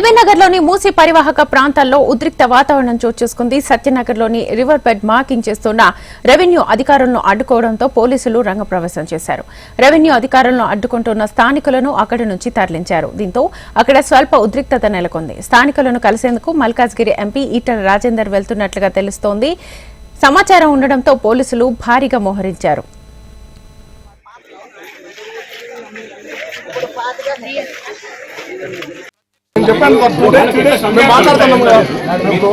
ఎల్బీనగర్లోని మూసి పరివాహక ప్రాంతాల్లో ఉద్రిక్త వాతావరణం చోటు చేసుకుంది. సత్యనగర్లోని రివర్ బెడ్ మార్కింగ్ చేస్తున్న రెవెన్యూ అధికారులను అడ్డుకోవడంతో పోలీసులు రంగప్రవేశం చేశారు. రెవెన్యూ అధికారులను అడ్డుకుంటున్న స్థానికులను అక్కడి నుంచి తరలించారు. దీంతో అక్కడ స్వల్ప ఉద్రిక్తత నెలకొంది. స్థానికులను కలిసేందుకు మల్కాజ్గిరి ఎంపీ ఈటల రాజేందర్ వెళ్తున్నట్లుగా తెలుస్తోంది. సమాచారం ఉండడంతో పోలీసులు భారీగా మోహరించారు. చెప్పండి ఫస్ట్ మేము మాట్లాడుతున్నాం కదా మీతో.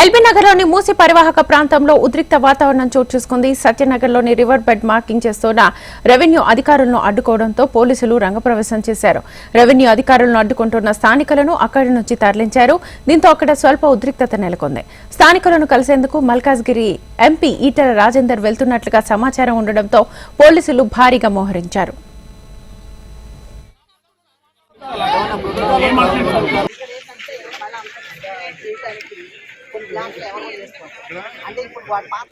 ఎల్బీ నగర్లోని మూసి పరివాహక ప్రాంతంలో ఉద్రిక్త వాతావరణం చోటు చేసుకుంది. సత్యనగర్లోని రివర్ బెడ్ మార్కింగ్ చేస్తున్న రెవెన్యూ అధికారులను అడ్డుకోవడంతో పోలీసులు రంగప్రవేశం చేశారు. రెవెన్యూ అధికారులను అడ్డుకుంటున్న స్థానికులను అక్కడి నుంచి తరలించారు. దీంతో అక్కడ స్వల్ప ఉద్రిక్తత నెలకొంది. స్థానికులను కలిసేందుకు మల్కాజ్గిరి ఎంపీ ఈటల రాజేందర్ వెళ్తున్నట్లుగా సమాచారం ఉండడంతో పోలీసులు భారీగా మోహరించారు. అంటే ఇప్పుడు వాడు పాత